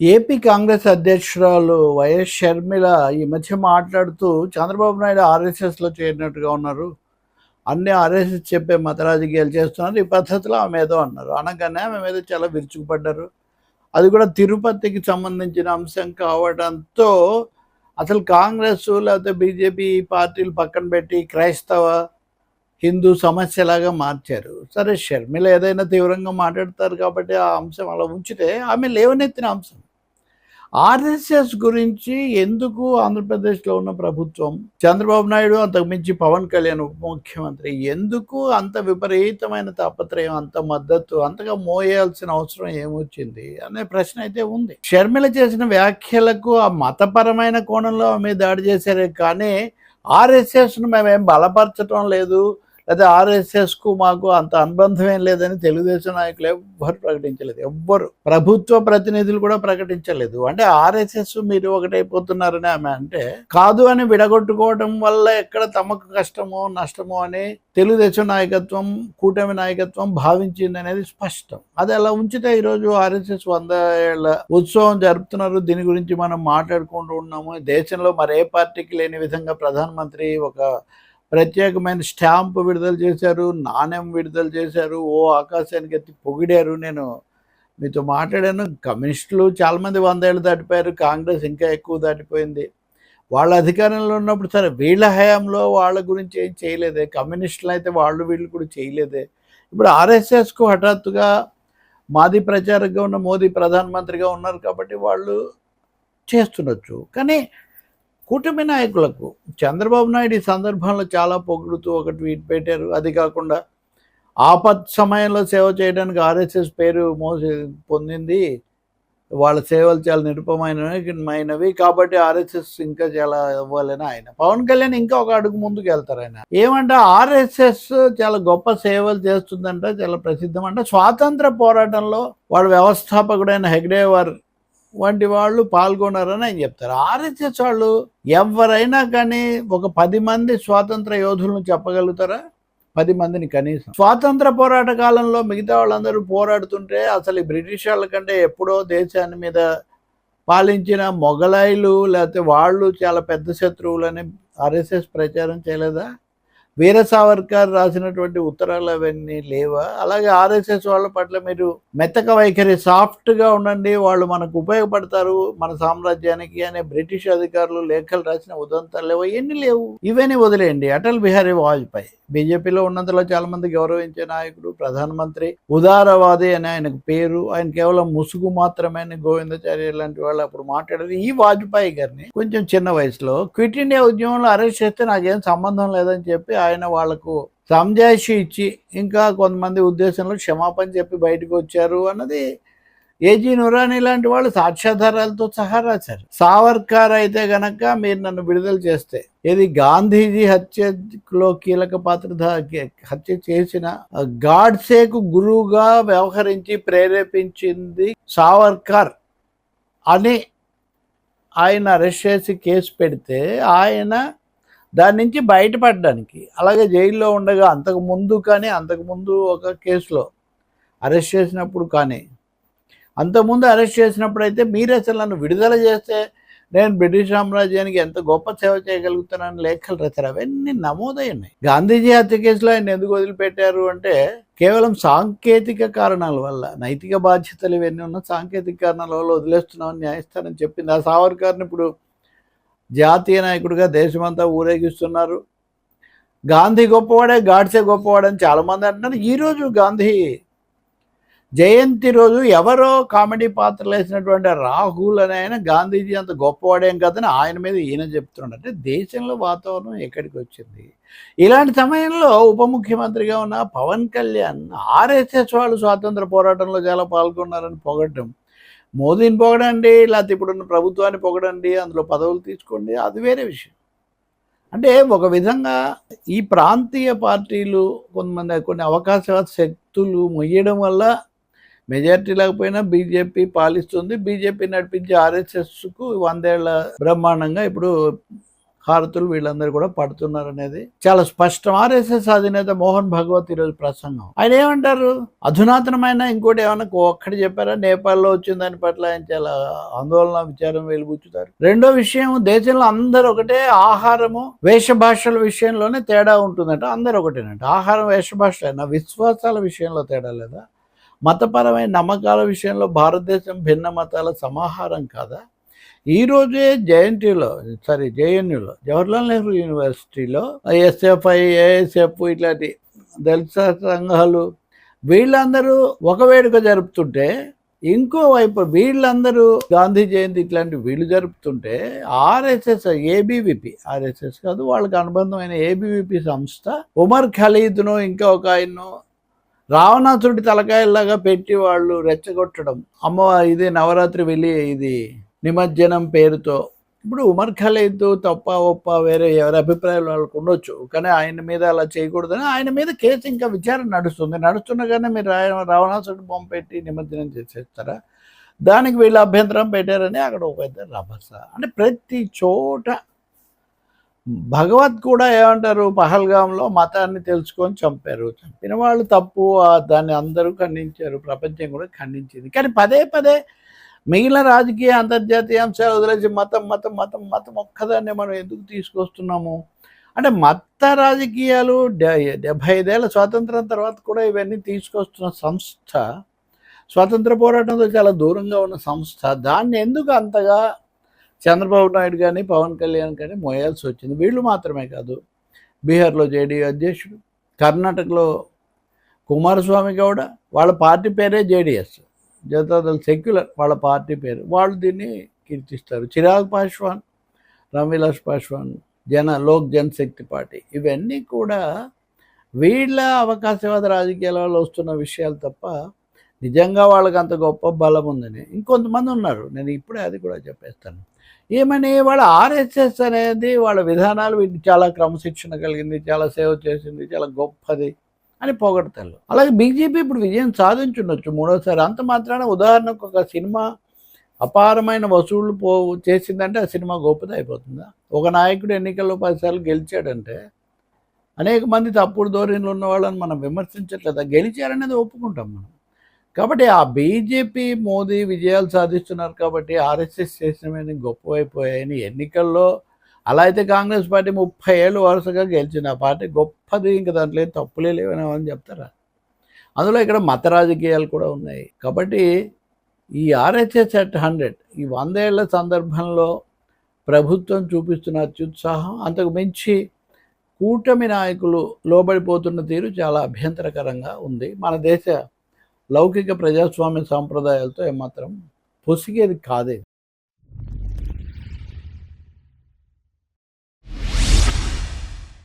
AP Congress అధ్యక్షురాలు YS Sharmila ఈ మధ్య మాట్లాడుతూ చంద్రబాబు నాయుడు ఆర్ఎస్ఎస్లో చేరినట్టుగా ఉన్నారు. అన్ని ఆర్ఎస్ఎస్ చెప్పే మత రాజకీయాలు చేస్తున్నారు. ఈ పద్ధతిలో ఆమె ఏదో అన్నారు. అనగానే ఆమె మీద చాలా విరుచుకుపడ్డారు. అది కూడా తిరుపతికి సంబంధించిన అంశం కావడంతో అసలు కాంగ్రెస్ లేకపోతే బీజేపీ పార్టీలు పక్కన పెట్టి క్రైస్తవ హిందూ సమస్యలాగా మార్చారు. సరే షర్మిల ఏదైనా తీవ్రంగా మాట్లాడతారు కాబట్టి ఆ అంశం అలా ఉంచితే ఆమె లేవనెత్తిన అంశం. ఆర్ఎస్ఎస్ గురించి ఎందుకు ఆంధ్రప్రదేశ్లో ఉన్న ప్రభుత్వం? చంద్రబాబు నాయుడు అంతకు మించి పవన్ కళ్యాణ్ ఉప ముఖ్యమంత్రి ఎందుకు అంత విపరీతమైన తాపత్రయం అంత మద్దతు అంతగా మోయాల్సిన అవసరం ఏమొచ్చింది అనే ప్రశ్న అయితే ఉంది. షర్మిల చేసిన వ్యాఖ్యలకు ఆ మతపరమైన కోణంలో ఆమె దాడి చేశారే కానీ ఆర్ఎస్ఎస్ను మేమేం బలపరచడం లేదు లేదా ఆర్ఎస్ఎస్కు మాకు అంత అనుబంధం ఏం లేదని తెలుగుదేశం నాయకులు ఎవ్వరు ప్రకటించలేదు. ఎవ్వరు. ప్రభుత్వ ప్రతినిధులు కూడా ప్రకటించలేదు. అంటే ఆర్ఎస్ఎస్ మీరు ఒకటైపోతున్నారని ఆమె అంటే కాదు అని విడగొట్టుకోవడం వల్ల ఎక్కడ తమకు కష్టమో నష్టమో అని తెలుగుదేశం నాయకత్వం కూటమి నాయకత్వం భావించింది అనేది స్పష్టం. అది అలా ఉంచితే ఈరోజు ఆర్ఎస్ఎస్ వంద ఏళ్ళ ఉత్సవం జరుపుతున్నారు. దీని గురించి మనం మాట్లాడుకుంటూ ఉన్నాము. దేశంలో మరే పార్టీకి లేని విధంగా ప్రధానమంత్రి ఒక ప్రత్యేకమైన స్టాంప్ విడుదల చేశారు నాణ్యం విడుదల చేశారు ఓ ఆకాశానికి ఎత్తి పొగిడారు. నేను మీతో మాట్లాడాను. కమ్యూనిస్టులు చాలామంది వందేళ్ళు దాటిపోయారు కాంగ్రెస్ ఇంకా ఎక్కువ దాటిపోయింది. వాళ్ళ అధికారంలో ఉన్నప్పుడు సరే వీళ్ళ హయాంలో వాళ్ళ గురించి ఏం చేయలేదే. కమ్యూనిస్టులు అయితే వాళ్ళు వీళ్ళు కూడా చేయలేదే. ఇప్పుడు ఆర్ఎస్ఎస్కు హఠాత్తుగా మాది ప్రచారంగా ఉన్న మోదీ ప్రధానమంత్రిగా ఉన్నారు కాబట్టి వాళ్ళు చేస్తుండొచ్చు. కానీ కూటమి నాయకులకు చంద్రబాబు నాయుడు ఈ సందర్భంలో చాలా పొగుడుతూ ఒక ట్వీట్ పెట్టారు. అది కాకుండా ఆపత్ సమయంలో సేవ చేయడానికి ఆర్ఎస్ఎస్ పేరు మోసి పొందింది. వాళ్ళ సేవలు చాలా నిరుపమైనవి కాబట్టి ఆర్ఎస్ఎస్ ఇంకా చాలా ఇవ్వాలని ఆయన. పవన్ కళ్యాణ్ ఇంకా ఒక అడుగు ముందుకు వెళ్తారు ఆయన. ఏమంటే? ఆర్ఎస్ఎస్ చాలా గొప్ప సేవలు చేస్తుందంట చాలా ప్రసిద్ధం అంటే స్వాతంత్ర పోరాటంలో వాళ్ళ వ్యవస్థాపకుడైన హెగ్డేవర్ వంటి వాళ్ళు పాల్గొన్నారని ఆయన చెప్తారు. ఆర్ఎస్ఎస్ వాళ్ళు ఎవరైనా కానీ ఒక పది మంది స్వాతంత్ర యోధులను చెప్పగలుగుతారా? పది మందిని కనీసం. స్వాతంత్ర పోరాట కాలంలో మిగతా వాళ్ళందరూ పోరాడుతుంటే అసలు ఈ బ్రిటిష్ వాళ్ళ కంటే ఎప్పుడో దేశాన్ని మీద పాలించిన మొఘలాయిలు లేకపోతే వాళ్ళు చాలా పెద్ద శత్రువులని ఆర్ఎస్ఎస్ ప్రచారం చేయలేదా? వీర సావర్కర్ రాసినటువంటి ఉత్తరాలు అవన్నీ లేవా? అలాగే ఆర్ఎస్ఎస్ వాళ్ళ పట్ల మీరు మెత్తక వైఖరి సాఫ్ట్గా ఉండండి. వాళ్ళు మనకు ఉపయోగపడతారు. మన సామ్రాజ్యానికి అనే బ్రిటిష్ అధికారులు లేఖలు రాసిన ఉదంతాలు లేవు? ఇవన్నీ లేవు? ఇవన్నీ వదిలేయండి. అటల్ బిహారీ వాజ్పేయి బీజేపీలో ఉన్నంతలో చాలా మంది గౌరవించే నాయకుడు ప్రధానమంత్రి ఉదారవాది అని ఆయనకు పేరు. ఆయన కేవలం ముసుగు మాత్రమే గోవిందాచార్య లాంటి వాళ్ళు అప్పుడు మాట్లాడారు. ఈ వాజ్పేయి గారిని కొంచెం చిన్న వయసులో క్విట్ ఇండియా ఉద్యమంలో అరెస్ట్ చేస్తే నాకేం సంబంధం లేదని చెప్పి ఆయన వాళ్ళకు సంజాయిషి ఇచ్చి ఇంకా కొంతమంది ఉద్దేశంలో క్షమాపణ చెప్పి బయటకు వచ్చారు అన్నది ఏజీ నురాని లాంటి వాళ్ళు సాక్ష్యాధారాలతో సహా రాశారు. సావర్కర్ అయితే గనక మీరు నన్ను విడుదల చేస్తే ఇది గాంధీజీ హత్యలో కీలక పాత్ర హత్య చేసిన గాడ్సేకు గురువుగా వ్యవహరించి ప్రేరేపించింది సావర్కర్ అని ఆయన అరెస్ట్ చేసి కేసు పెడితే ఆయన దాని నుంచి బయటపడడానికి. అలాగే జైల్లో ఉండగా అంతకు ముందు కానీ అంతకు ముందు ఒక కేసులో అరెస్ట్ చేసినప్పుడు కానీ అంతకుముందు అరెస్ట్ చేసినప్పుడు అయితే మీరు అసలు నన్ను విడుదల చేస్తే నేను బ్రిటిష్ సామ్రాజ్యానికి ఎంత గొప్ప సేవ చేయగలుగుతానని లేఖలు రాశారు. అవన్నీ నమోదై ఉన్నాయి. గాంధీజీ హత్య కేసులో ఆయన ఎందుకు వదిలిపెట్టారు అంటే కేవలం సాంకేతిక కారణాల వల్ల నైతిక బాధ్యతలు ఇవన్నీ ఉన్న సాంకేతిక కారణాల వల్ల వదిలేస్తున్నామని న్యాయస్థానం చెప్పింది. ఆ సావర్కర్ని ఇప్పుడు జాతీయ నాయకుడిగా దేశమంతా ఊరేగిస్తున్నారు. గాంధీ గొప్పవాడే గాడ్సే గొప్పవాడని చాలామంది అంటున్నారు. ఈరోజు గాంధీ జయంతి రోజు ఎవరో కామెడీ పాత్రలు వేసినటువంటి రాహుల్ అనే ఆయన గాంధీజీ అంత గొప్పవాడేం కదని ఆయన మీద ఈయన చెప్తున్నాడు. అంటే దేశంలో వాతావరణం ఎక్కడికి వచ్చింది? ఇలాంటి సమయంలో ఉప ముఖ్యమంత్రిగా ఉన్న పవన్ కళ్యాణ్ ఆర్ఎస్ఎస్ వాళ్ళు స్వాతంత్ర పోరాటంలో చాలా పాల్గొన్నారని పొగడ్డం. మోదీని పొగడండి లేకపోతే ఇప్పుడున్న ప్రభుత్వాన్ని పొగడండి అందులో పదవులు తీసుకోండి అది వేరే విషయం. అంటే ఒక విధంగా ఈ ప్రాంతీయ పార్టీలు కొంతమంది కొన్ని అవకాశవాద శక్తులు మొయ్యడం వల్ల మెజారిటీ లేకపోయినా బీజేపీ పాలిస్తుంది. బీజేపీ నడిపించే ఆర్ఎస్ఎస్కు వందేళ్ళ బ్రహ్మాండంగా ఇప్పుడు హారతులు వీళ్ళందరూ కూడా పడుతున్నారు అనేది చాలా స్పష్టం. ఆర్ఎస్ఎస్ అధినేత మోహన్ భగవత్ ఈరోజు ప్రసంగం. ఆయన ఏమంటారు? అధునాతనమైన ఇంకోటి ఏమన్నా ఒక్కటి చెప్పారా? నేపాల్లో వచ్చిన దాని పట్ల ఆయన చాలా ఆందోళన విచారం వెలుగుచ్చుతారు రెండో విషయం దేశంలో అందరూ ఒకటే ఆహారము వేష భాషల విషయంలోనే తేడా ఉంటుందంట. అందరూ ఒకటేనంట. ఆహారం వేషభాష అయినా విశ్వాసాల విషయంలో తేడా లేదా? మతపరమైన నమ్మకాల విషయంలో భారతదేశం భిన్న మతాల సమాహారం కాదా? ఈరోజే జేఎన్టీలో సారీ జేఎన్యూలో జవహర్లాల్ నెహ్రూ యూనివర్సిటీలో ఎస్ఎఫ్ఐ ఏఎస్ఎఫ్ ఇట్లాంటి దళిత సంఘాలు వీళ్ళందరూ ఒక వేడుక జరుపుతుంటే ఇంకోవైపు వీళ్ళందరూ గాంధీ జయంతి ఇట్లాంటి వీళ్ళు జరుపుతుంటే ఆర్ఎస్ఎస్ ఏబీవీపీ ఆర్ఎస్ఎస్ కాదు వాళ్ళకి అనుబంధమైన ఏబీవీపీ సంస్థ ఉమర్ ఖలీద్ను ఇంకా ఒక ఆయన్ను రావణాసుడి తలకాయలాగా పెట్టి వాళ్ళు రెచ్చగొట్టడం అమ్మ ఇది నవరాత్రి వెళ్ళి ఇది నిమజ్జనం పేరుతో. ఇప్పుడు ఉమర్ ఖలీద్ తప్ప ఒప్ప వేరే ఎవరి అభిప్రాయాలు వాళ్ళకు ఉండొచ్చు. కానీ ఆయన మీద అలా చేయకూడదని ఆయన మీద కేసు ఇంకా విచారణ నడుస్తుంది. నడుస్తుండగానే మీరు రా- రావణాసురుడి బొమ్మ పెట్టి నిమజ్జనం చేసేస్తారా? దానికి వీళ్ళు అభ్యంతరం పెట్టారని అక్కడ ఒక పెద్ద రభస. అంటే ప్రతి చోట భగవత్ కూడా ఏమంటారు? పహల్గాంలో మతాన్ని తెలుసుకొని చంపారు. చంపిన వాళ్ళు తప్పు దాన్ని అందరూ ఖండించారు. ప్రపంచం కూడా ఖండించింది. కానీ పదే పదే మిగిలిన రాజకీయ అంతర్జాతీయ అంశాలు వదిలేసి మతం మతం మతం మతం ఒక్కదాన్ని మనం ఎందుకు తీసుకొస్తున్నాము? అంటే మత రాజకీయాలు డె- డెబ్భై ఐదేళ్ళ స్వాతంత్రం తర్వాత కూడా ఇవన్నీ తీసుకొస్తున్న సంస్థ స్వాతంత్ర పోరాటంతో చాలా దూరంగా ఉన్న సంస్థ దాన్ని ఎందుకు అంతగా చంద్రబాబు నాయుడు కానీ పవన్ కళ్యాణ్ కానీ మోయాల్సి వచ్చింది? వీళ్ళు మాత్రమే కాదు. బీహార్లో జేడీ అధ్యక్షుడు కర్ణాటకలో కుమారస్వామి గౌడ వాళ్ళ పార్టీ పేరే జేడిఎస్. జనతాదళ సెక్యులర్ వాళ్ళ పార్టీ పేరు. వాళ్ళు దీన్ని కీర్తిస్తారు. చిరాగ్ పాశ్వాన్ రామ్విలాస్ పాశ్వాన్ జన లోక్ జనశక్తి పార్టీ. ఇవన్నీ కూడా వీళ్ళ అవకాశవాద రాజకీయాల వల్ల వస్తున్న విషయాలు తప్ప నిజంగా వాళ్ళకి అంత గొప్ప బలం ఉందని ఇంకొంతమంది ఉన్నారు. నేను ఇప్పుడే అది కూడా చెప్పేస్తాను. ఏమని వాళ్ళ ఆర్ఎస్ఎస్ అనేది వాళ్ళ విధానాలు వీటికి చాలా క్రమశిక్షణ కలిగింది చాలా సేవ చేసింది చాలా గొప్పది. అని పొగడతారు. అలాగే బీజేపీ ఇప్పుడు విజయం సాధించుండొచ్చు. మూడోసారి అంత మాత్రాన ఉదాహరణకు ఒక సినిమా అపారమైన వసూళ్ళు పో చేసిందంటే ఆ సినిమా గొప్పది అయిపోతుందా? ఒక నాయకుడు ఎన్నికల్లో పదిసార్లు గెలిచాడంటే అనేక మంది తప్పుడు ధోరణిలో ఉన్న వాళ్ళని మనం విమర్శించట్లేదు? గెలిచారనేది ఒప్పుకుంటాం మనం. కాబట్టి ఆ బీజేపీ మోదీ విజయాలు సాధిస్తున్నారు కాబట్టి ఆర్ఎస్ఎస్ చేసినవన్నీ గొప్పవైపోయాయని ఎన్నికల్లో అలా అయితే కాంగ్రెస్ పార్టీ ముప్పై ఏళ్ళు వరుసగా గెలిచిన పార్టీ గొప్పది ఇంకా దాంట్లో ఏం తప్పులే లేవని చెప్తారా? అందులో ఇక్కడ మత రాజకీయాలు కూడా ఉన్నాయి. కాబట్టి ఈ ఆర్హెచ్ఎస్ అట్ హండ్రెడ్ ఈ వందేళ్ళ సందర్భంలో ప్రభుత్వం చూపిస్తున్న అత్యుత్సాహం అంతకు మించి కూటమి నాయకులు లోబడిపోతున్న తీరు చాలా అభ్యంతరకరంగా ఉంది. మన దేశ లౌకిక ప్రజాస్వామ్య సాంప్రదాయాలతో ఏమాత్రం పొసిగేది కాదే.